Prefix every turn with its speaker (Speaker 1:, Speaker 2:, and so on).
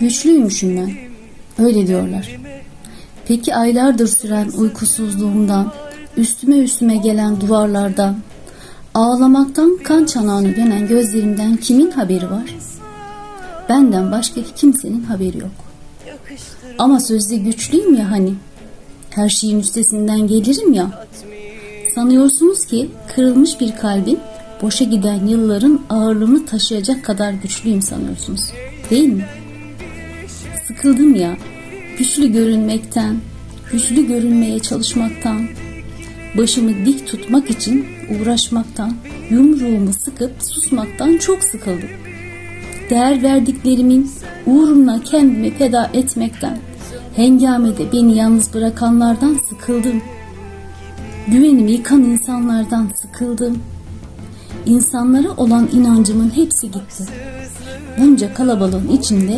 Speaker 1: Güçlüymüşüm ben. Öyle diyorlar. Peki aylardır süren uykusuzluğumdan, üstüme üstüme gelen duvarlardan, ağlamaktan kan çanağına dönen gözlerimden kimin haberi var? Benden başka kimsenin haberi yok. Ama sözde güçlüyüm ya hani. Her şeyin üstesinden gelirim ya. Sanıyorsunuz ki kırılmış bir kalbin boşa giden yılların ağırlığını taşıyacak kadar güçlüyüm sanıyorsunuz. Değil mi? Sıkıldım ya. Güçlü görünmekten, güçlü görünmeye çalışmaktan, başımı dik tutmak için uğraşmaktan, yumruğumu sıkıp susmaktan çok sıkıldım. Değer verdiklerimin uğruna kendimi feda etmekten, hengamede beni yalnız bırakanlardan sıkıldım. Güvenimi yıkan insanlardan sıkıldım. İnsanlara olan inancımın hepsi gitti. Bunca kalabalığın içinde